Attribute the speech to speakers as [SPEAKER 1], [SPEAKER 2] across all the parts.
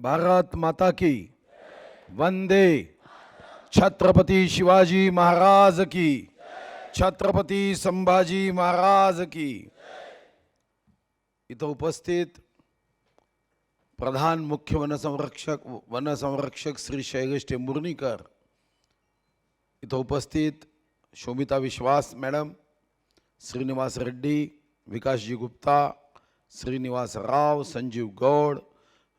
[SPEAKER 1] भारत माता की। वंदे। छत्रपती शिवाजी महाराज की। छत्रपती संभाजी महाराज की। इथं उपस्थित प्रधान मुख्य वनसंरक्षक वनसंरक्षक श्री शैलेश टेंभुर्णीकर इथं उपस्थित शोमिता विश्वास मॅडम श्रीनिवास रेड्डी विकासजी गुप्ता श्रीनिवास राव संजीव गौड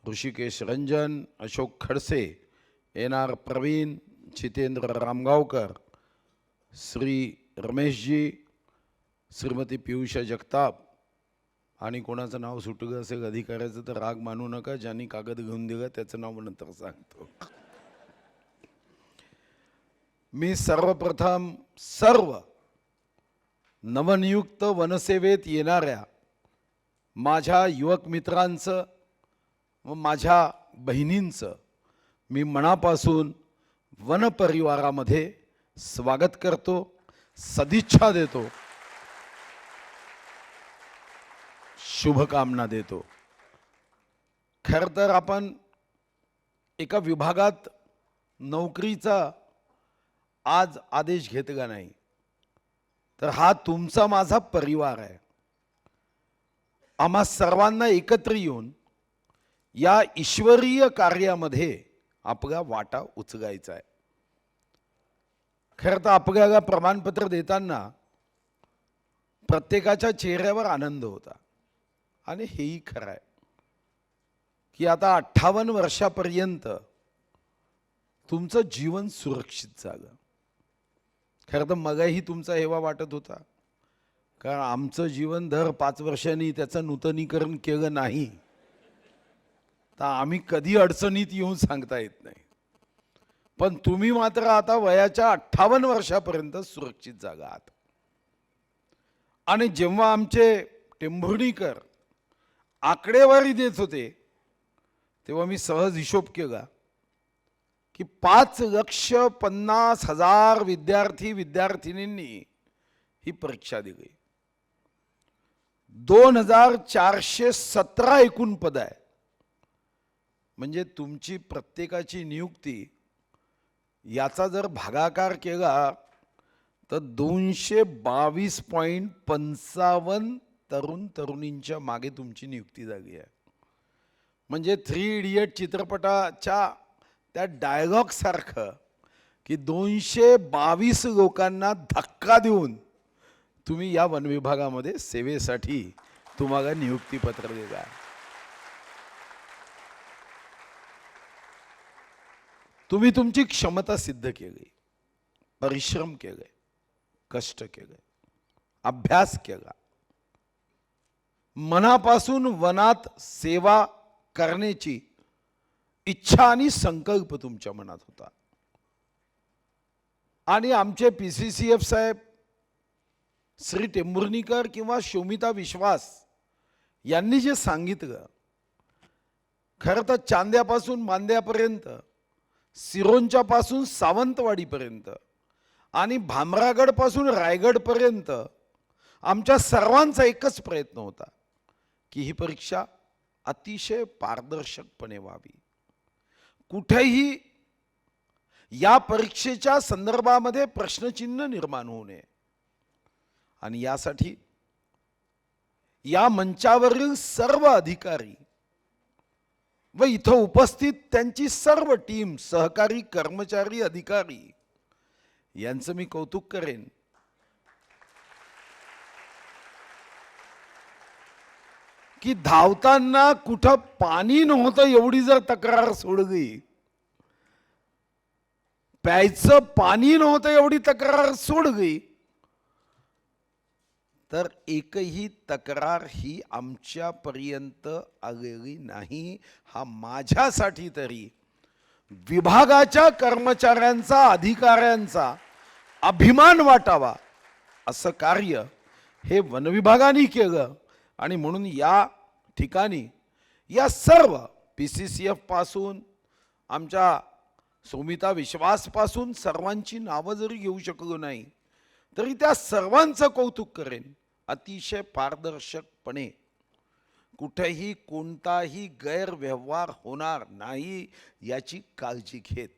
[SPEAKER 1] ऋषिकेश रंजन अशोक खडसे एन आर प्रवीण जितेंद्र रामगावकर श्री रमेशजी श्रीमती पियुषा जगताप. आणि कोणाचं नाव सुटगं असेल अधिकाऱ्याचं तर राग मानू नका ज्यांनी कागद घेऊन दिला त्याचं नाव नंतर सांगतो. मी सर्वप्रथम सर्व नवनियुक्त वनसेवेत येणाऱ्या माझ्या युवक मित्रांचं व माझ्या बहिणींचं मी मनापासून वनपरिवारामध्ये स्वागत करतो सदिच्छा देतो शुभकामना देतो. खरं तर आपण एका विभागात नोकरीचा आज आदेश घेत का नाही? तर हा तुमचा माझा परिवार आहे. आम्हा सर्वांना एकत्र येऊन या ईश्वरीय कार्यामध्ये आपला वाटा उचगायचा आहे. खरं तर आपल्याला प्रमाणपत्र देताना प्रत्येकाच्या चेहऱ्यावर आनंद होता. आणि हेही खरं आहे की आता अठ्ठावन्न वर्षापर्यंत तुमचं जीवन सुरक्षित झालं. खरं तर मगाही तुमचा हेवा वाटत होता. कारण आमचं जीवन दर पाच वर्षांनी त्याचं नूतनीकरण केलं नाही. तर आम्ही कधी अडचणीत येऊन सांगता येत नाही. पण तुम्ही मात्र आता वयाच्या अठ्ठावन्न वर्षापर्यंत सुरक्षित जागा आहात. आणि जेव्हा आमचे टेंभुर्णीकर आकडेवारी देत होते तेव्हा मी सहज हिशोब केला की पाच लक्ष पन्नास हजार विद्यार्थी विद्यार्थिनींनी ही परीक्षा दिली. दोन हजार चारशे सतरा एकूण पद आहे म्हणजे तुमची प्रत्येकाची नियुक्ती याचा जर भागाकार केला तर दोनशे बावीस पॉईंट पंचावन्न तरुण तरुणींच्या मागे तुमची नियुक्ती झाली आहे. म्हणजे थ्री इडियट चित्रपटाच्या त्या डायलॉगसारखं की दोनशे बावीस लोकांना धक्का देऊन तुम्ही या वनविभागामध्ये सेवेसाठी तुम्हाला नियुक्तीपत्र दिलं तुम्ही तुमची क्षमता सिद्ध केली परिश्रम केले कष्ट केले अभ्यास केला. मनापासून वनात सेवा करण्याची इच्छा आणि संकल्प तुमच्या मनात होता. आणि आमचे पी सी सी एफ साहेब श्री टेंभुर्णीकर किंवा शोमिता विश्वास यांनी जे सांगितलं खरं तर चांद्यापासून मांद्यापर्यंत सिरोंच्या पासून सावंतवाडीपर्यंत आणि भामरागडपासून रायगडपर्यंत आमच्या सर्वांचा एकच प्रयत्न होता की ही परीक्षा अतिशय पारदर्शकपणे व्हावी. कुठेही या परीक्षेच्या संदर्भामध्ये प्रश्नचिन्ह निर्माण होऊ नये. आणि यासाठी या मंचावरील सर्व अधिकारी व इथं उपस्थित त्यांची सर्व टीम सहकारी कर्मचारी अधिकारी यांचं मी कौतुक करेन. की धावताना कुठं पाणी नव्हतं एवढी जर तक्रार सोडली. प्यायचं पाणी नव्हतं एवढी तक्रार सोडली. तर एकही तक्रार ही आमच्यापर्यंत आलेली नाही हा माझ्यासाठी तरी. विभागाच्या कर्मचाऱ्यांचा अधिकाऱ्यांचा अभिमान वाटावा असं कार्य हे वनविभागाने केलं. आणि म्हणून या ठिकाणी या सर्व पी सी सी एफपासून आमच्या सुमिता विश्वासपासून सर्वांची नावं जरी घेऊ शकलो नाही तरी त्या सर्वांचं कौतुक करेन. अतिशय पारदर्शकपणे कुठेही कोणताही गैरव्यवहार होणार नाही याची काळजी घेत.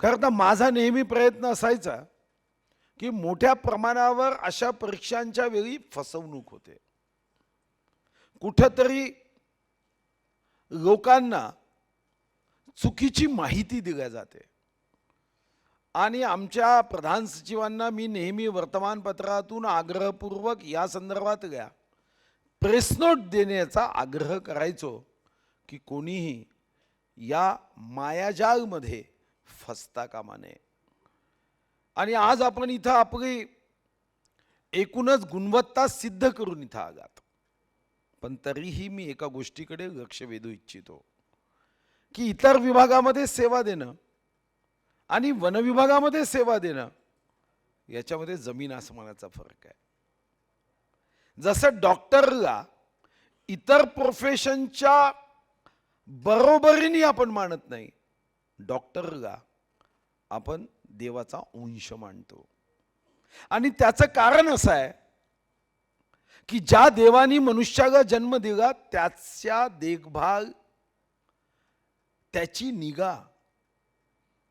[SPEAKER 1] खरं तर माझा नेहमी प्रयत्न असायचा की मोठ्या प्रमाणावर अशा परीक्षांच्या वेळी फसवणूक होते. कुठंतरी लोकांना चुकीची माहिती दिल्या जाते. आणि आमच्या प्रधान सचिवांना मी नेहमी वर्तमानपत्रातून आग्रहपूर्वक या संदर्भात घ्या प्रेस नोट देण्याचा आग्रह करायचो की कोणीही या मायाजाळमध्ये फसता कामा नये. आणि आज आपण इथं आपली एकूणच गुणवत्ता सिद्ध करून इथं आगात पण तरीही मी एका गोष्टीकडे लक्ष वेधू इच्छितो की इतर विभागामध्ये सेवा देणं आणि वन विभागामध्ये सेवा देणं याच्यामध्ये जमीन आसमानाचा फरक आहे. जसं डॉक्टरला इतर प्रोफेशनच्या बरोबरीने आपण मानत नाही डॉक्टरला आपण देवाचा अंश मानतो. आणि त्याचं कारण असं आहे की ज्या देवानी मनुष्याला जन्म दिला त्याच्या देखभाल त्याची निगा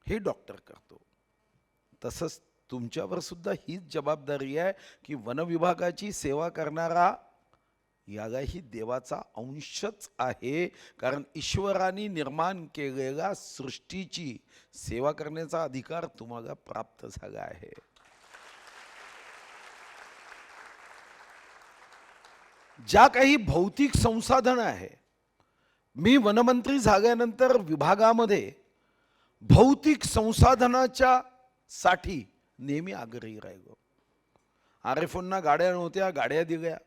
[SPEAKER 1] हे डॉक्टर करतो. तसंच तुमच्यावर सुद्धा हीच जबाबदारी आहे की वनविभागाची सेवा करणारा यालाही देवाचा अंशच आहे. कारण ईश्वराने निर्माण केलेल्या सृष्टीची सेवा करण्याचा अधिकार तुम्हाला प्राप्त झाला आहे. ज्या काही भौतिक संसाधनं आहे मी वनमंत्री झाल्यानंतर विभागामध्ये भौतिक संसाधनाच्या साठी नेहमी आग्रही राहिलो. आरेफोंना गाड्या नव्हत्या गाड्या दिल्या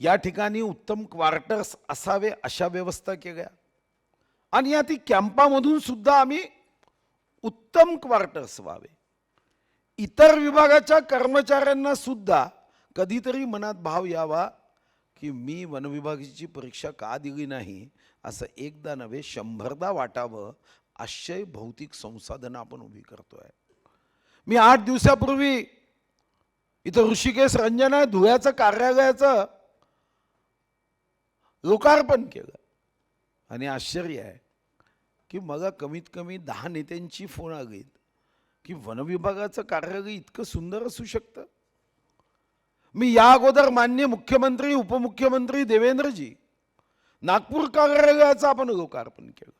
[SPEAKER 1] या ठिकाणी उत्तम क्वार्टर्स असावे अशा व्यवस्था केल्या. आणि या ती कॅम्पामधून सुद्धा आम्ही उत्तम क्वार्टर्स व्हावे. इतर विभागाच्या कर्मचाऱ्यांना सुद्धा कधीतरी मनात भाव यावा की मी वनविभागाची परीक्षा का दिली नाही असं एकदा नव्हे शंभरदा वाटावं आश्चय भौतिक संसाधनं आपण उभी करतोय. मी आठ दिवसापूर्वी इथं ऋषिकेश रंजना धुळ्याचं कार्यालयाचं लोकार्पण केलं. आणि आश्चर्य आहे की मला कमीत कमी दहा नेत्यांची फोन आलीत की वनविभागाचं कार्यालय इतकं सुंदर असू शकतं? मी या अगोदर मान्य मुख्यमंत्री उपमुख्यमंत्री देवेंद्रजी नागपूर कार्यालयाचं आपण लोकार्पण केलं.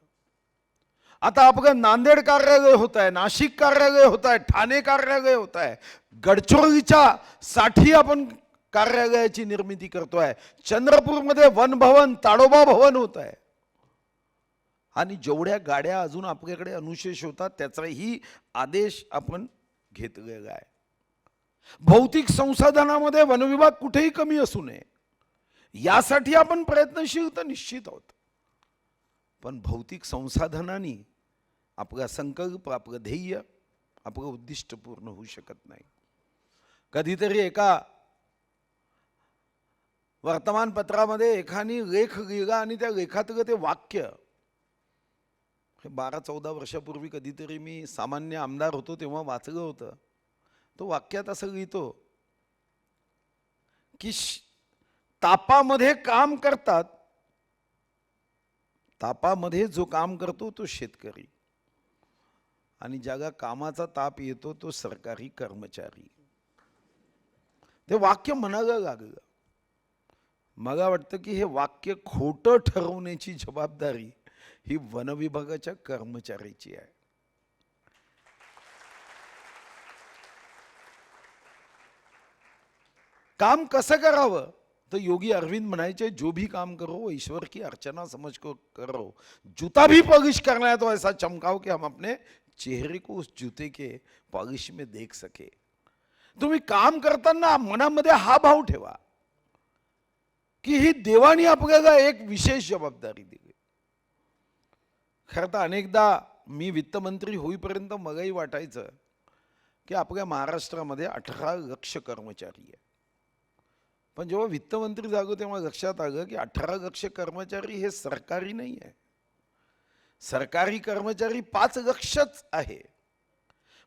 [SPEAKER 1] आता आपलं नांदेड कार्यालय होत आहे नाशिक कार्यालय होत आहे ठाणे कार्यालय होत आहे गडचिरोलीच्या साठी आपण कार्यालयाची निर्मिती करतोय. चंद्रपूरमध्ये वन भवन ताडोबा भवन होत आहे आणि जेवढ्या गाड्या अजून आपल्याकडे अनुशेष होतात त्याचाही आदेश आपण घेतलेला आहे. भौतिक संसाधनामध्ये वनविभाग कुठेही कमी असू नये. यासाठी आपण प्रयत्नशील तर निश्चित आहोत. पण भौतिक संसाधनांनी आपला संकल्प आपलं ध्येय आपलं उद्दिष्ट पूर्ण होऊ शकत नाही. कधीतरी एका वर्तमानपत्रामध्ये एखादी लेख लिहिला आणि त्या लेखातलं ते वाक्य हे बारा चौदा वर्षापूर्वी कधीतरी मी सामान्य आमदार होतो तेव्हा वाचलं होतं. तो वाक्यात असं लिहितो की तापामध्ये काम करतात तापामध्ये जो काम करतो तो शेतकरी. आणि ज्याला कामाचा ताप येतो तो सरकारी कर्मचारी. ते वाक्य म्हणायला लागलं. मला वाटतं की हे वाक्य खोटं ठरवण्याची जबाबदारी ही वनविभागाच्या कर्मचाऱ्याची आहे. काम कसं करावं? तर योगी अरविंद म्हणायचे जो भी काम करो ईश्वर की अर्चना समझ को करो. जूता भी पॉलिश करना है तो ऐसा चमकाओ कि हम अपने चेहरे को उस जूते के पॉलिश में देख सके। तुम्ही काम करताना मनामध्ये हा भाव ठेवा की ही देवानी आपल्याला एक विशेष जबाबदारी दिली. खरं तर अनेकदा मी वित्तमंत्री होईपर्यंत मलाही वाटायचं की आपल्या महाराष्ट्रामध्ये अठरा लक्ष कर्मचारी आहे पण जेव्हा वित्तमंत्री जागो तेव्हा लक्षात आलं की अठरा लक्ष कर्मचारी हे सरकारी नाही आहे. सरकारी कर्मचारी पाच लक्षच आहे.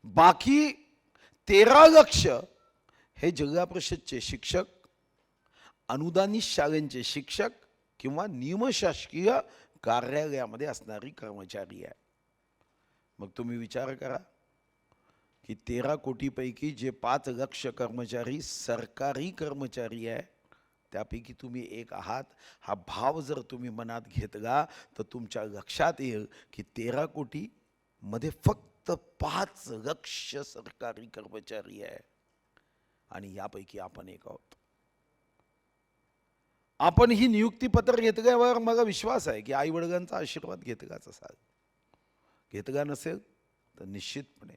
[SPEAKER 1] बाकी तेरा लक्ष हे जिल्हा परिषदचे शिक्षक अनुदानित शाळेंचे शिक्षक किंवा नियमशासकीय कार्यालयामध्ये असणारी कर्मचारी आहे. मग तुम्ही विचार करा. की तेरा कोटीपैकी जे पाच लक्ष कर्मचारी सरकारी कर्मचारी आहे त्यापैकी तुम्ही एक आहात. हा भाव जर तुम्ही मनात घेतला तर तुमच्या लक्षात येईल की तेरा कोटी मध्ये फक्त पाच लक्ष सरकारी कर्मचारी आहे. आणि यापैकी आपण एक आहोत. आपण ही नियुक्तीपत्र घेतल्यावर मला विश्वास आहे की आई वडिलांचा आशीर्वाद घेतलाच असाल. घेतला नसेल तर निश्चितपणे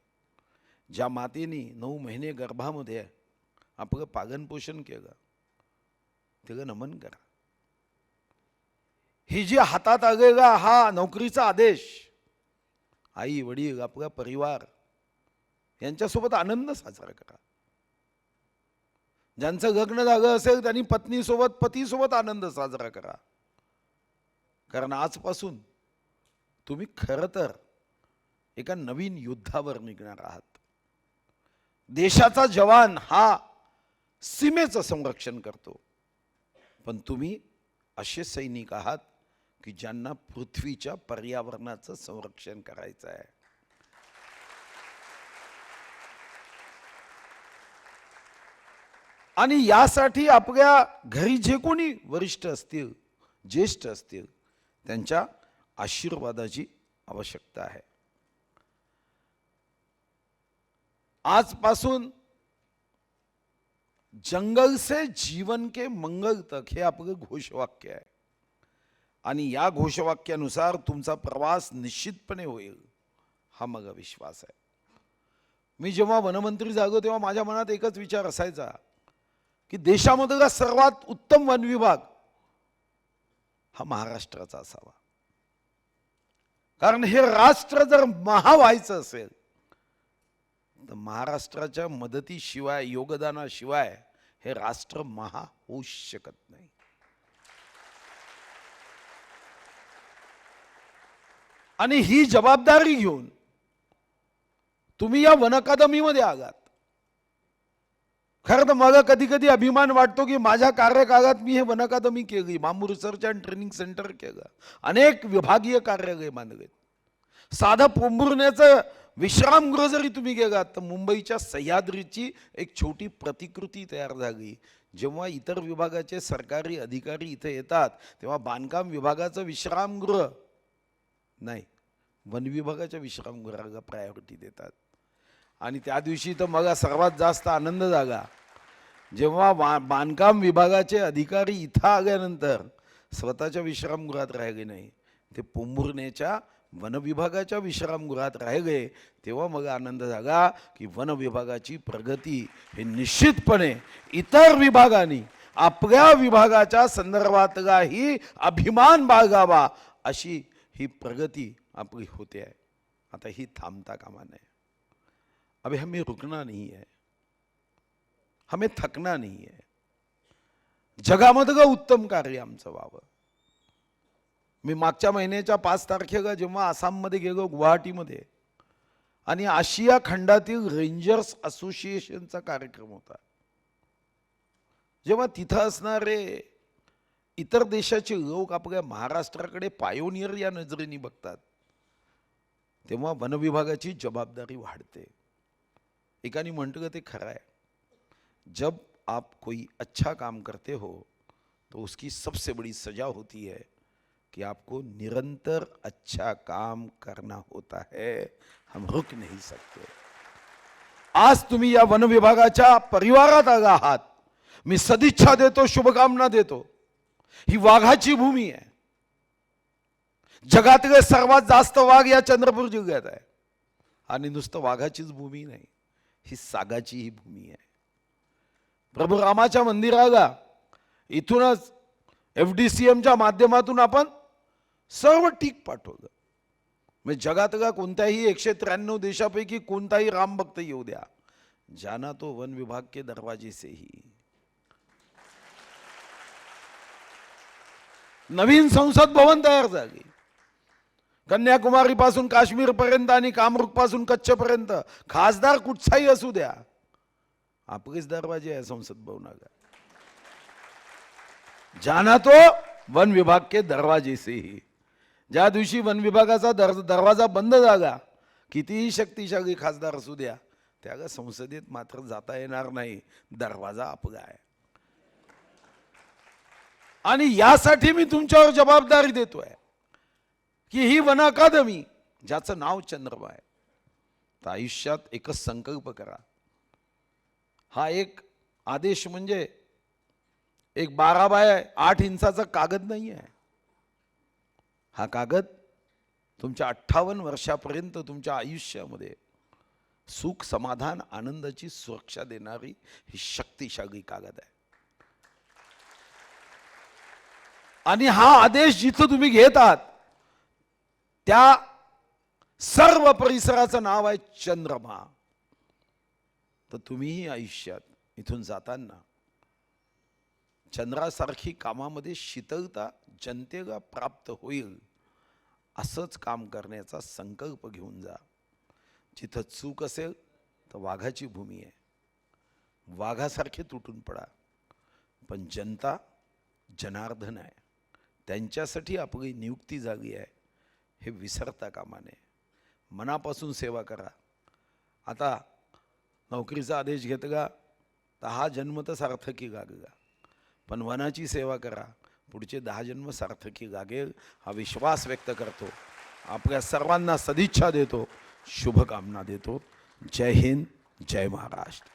[SPEAKER 1] ज्या मातेने नऊ महिने गर्भामध्ये आपलं पालनपोषण केलं तिला नमन करा. ही जी हातात आलेला हा नोकरीचा आदेश आई वडील आपला परिवार यांच्यासोबत आनंद साजरा करा. ज्यांचं लग्न झालं असेल त्यांनी पत्नीसोबत पतीसोबत आनंद साजरा करा. कारण आजपासून तुम्ही खरं तर एका नवीन युद्धावर निघणार आहात. देशाचा जवान हा सीमेचं संरक्षण करतो. पण तुम्ही असे सैनिक आहात की ज्यांना पृथ्वीच्या पर्यावरणाचं संरक्षण करायचं आहे. आणि यासाठी आपल्या घरी जे कोणी वरिष्ठ असतील ज्येष्ठ असतील त्यांच्या आशीर्वादाची आवश्यकता आहे. आजपासून जंगल से जीवन के मंगल तक हे आपलं घोषवाक्य आहे. आणि या घोषवाक्यानुसार तुमचा प्रवास निश्चितपणे होईल हा मग विश्वास आहे. मी जेव्हा वनमंत्री जागो तेव्हा माझ्या मनात एकच विचार असायचा की देशामधला सर्वात उत्तम वन विभाग हा महाराष्ट्राचा असावा. कारण हे राष्ट्र जर महा व्हायचं असेल तर महाराष्ट्राच्या मदतीशिवाय योगदानाशिवाय हे राष्ट्र महा होऊ शकत नाही. आणि ही जबाबदारी घेऊन तुम्ही या वन अकादमीमध्ये आलात. खरं तर मला कधी कधी अभिमान वाटतो की माझ्या कार्यकाळात मी हे वन अकादमी केली bamboo research and training centre केलं. अनेक विभागीय कार्यालय बांधलेत साधं पोंभुर्ण्याचं विश्रामगृह जरी तुम्ही गेलात तर मुंबईच्या सह्याद्रीची एक छोटी प्रतिकृती तयार झाली. जेव्हा इतर विभागाचे सरकारी अधिकारी इथे येतात तेव्हा बांधकाम विभागाचं विश्रामगृह नाही वन विभागाच्या विश्रामगृहाला प्रायोरिटी देतात. आणि त्या दिवशी तर मला सर्वात जास्त आनंद झाला. जेव्हा बा बांधकाम विभागाचे अधिकारी इथं आल्यानंतर स्वतःच्या विश्रामगृहात राहिले नाही ते पोंभुर्णेच्या वन विभागाच्या विश्रामगृहात राहिले तेव्हा मला आनंद झाला की वन विभागाची प्रगती हे निश्चितपणे इतर विभागांनी आपल्या विभागाच्या संदर्भातलाही अभिमान बाळगावा अशी ही प्रगती आपली होते आहे. आता ही थांबता कामा नये. अभी हमें रुकना नहीं है. हमें थकना नहीं है. जगामधलं उत्तम कार्य आमचं व्हावं. मी मागच्या महिन्याच्या पाच तारखेला जेव्हा आसाममध्ये गेलो गुवाहाटीमध्ये आणि आशिया खंडातील रेंजर्स असोसिएशनचा कार्यक्रम होता. जेव्हा तिथं असणारे इतर देशाचे लोक आपल्या महाराष्ट्राकडे पायोनियर या नजरेने बघतात तेव्हा वनविभागाची जबाबदारी वाढते. एकाने म्हटलं ते खरं आहे. जब आप कोई अच्छा काम करते हो तो उसकी सबसे बड़ी सजा होती है. कि आपको निरंतर अच्छा काम करना होता है। हम रुक नहीं सकते। आज तुम्ही या वन विभागाच्या परिवारात आला आहात। मी सदिच्छा देतो शुभकामना देतो। ही वाघाची भूमी आहे। जगातले सर्वात जास्त वाघ या चंद्रपूर जिल्ह्यात आहे। आणि नुसतं वाघाचीच भूमी नाही ही सागाची ही भूमी आहे। प्रभू रामाच्या मंदिराला इथूनच एफ डी सी एमच्या माध्यमातून आपण सर्व ठीक पाठवलं. म्हणजे जगातला कोणत्याही एकशे त्र्याण्णव देशापैकी कोणताही राम भक्त येऊ द्या. जाना तो वन विभाग के दरवाजे से ही. नवीन संसद भवन तयार झाली. कन्याकुमारी पासून काश्मीर पर्यंत आणि कामरूपपासून कच्छ पर्यंत खासदार कुठचाही असू द्या. आपलेच दरवाजे आहे संसद भवनाला. जाना तो वन विभाग के दरवाजे से ही. ज्या दिवशी वन विभागाचा दर दरवाजा बंद जागा कितीही शक्तिशाली खासदार असू द्या त्या संसदेत मात्र जाता येणार नाही. दरवाजा आपला आहे. आणि यासाठी मी तुमच्यावर जबाबदारी देतोय की ही वन अकादमी ज्याचं नाव चंद्रबा आहे तर आयुष्यात एकच संकल्प करा. हा एक आदेश म्हणजे एक बारा बाय आठ इंचाचा कागद नाही आहे हा कागद तुमच्या अठ्ठावन्न वर्षापर्यंत तुमच्या आयुष्यामध्ये सुख समाधान आनंदाची सुरक्षा देणारी ही शक्तिशाली कागद आहे. आणि हा आदेश जिथं तुम्ही घेत आहात त्या सर्व परिसराचं नाव आहे चंद्रमा. तर तुम्हीही आयुष्यात इथून जाताना चंद्रासारखी कामामध्ये शीतलता जनतेला प्राप्त होईल. असंच काम करण्याचा संकल्प घेऊन जा. जिथं चूक असेल तर वाघाची भूमी आहे. वाघासारखे तुटून पडा. पण जनता जनार्दन आहे. त्यांच्यासाठी आपली नियुक्ती झाली आहे. हे विसरता कामा नये. मनापासून सेवा करा. आता नोकरीचा आदेश घेतला तर हा जन्म तर सार्थकी लागला पण वनाची सेवा करा. पुढचे दहा जन्म सार्थकी लागेल हा विश्वास व्यक्त करतो. आपल्या सर्वांना सदिच्छा देतो. शुभकामना देतो. जय हिंद जय महाराष्ट्र.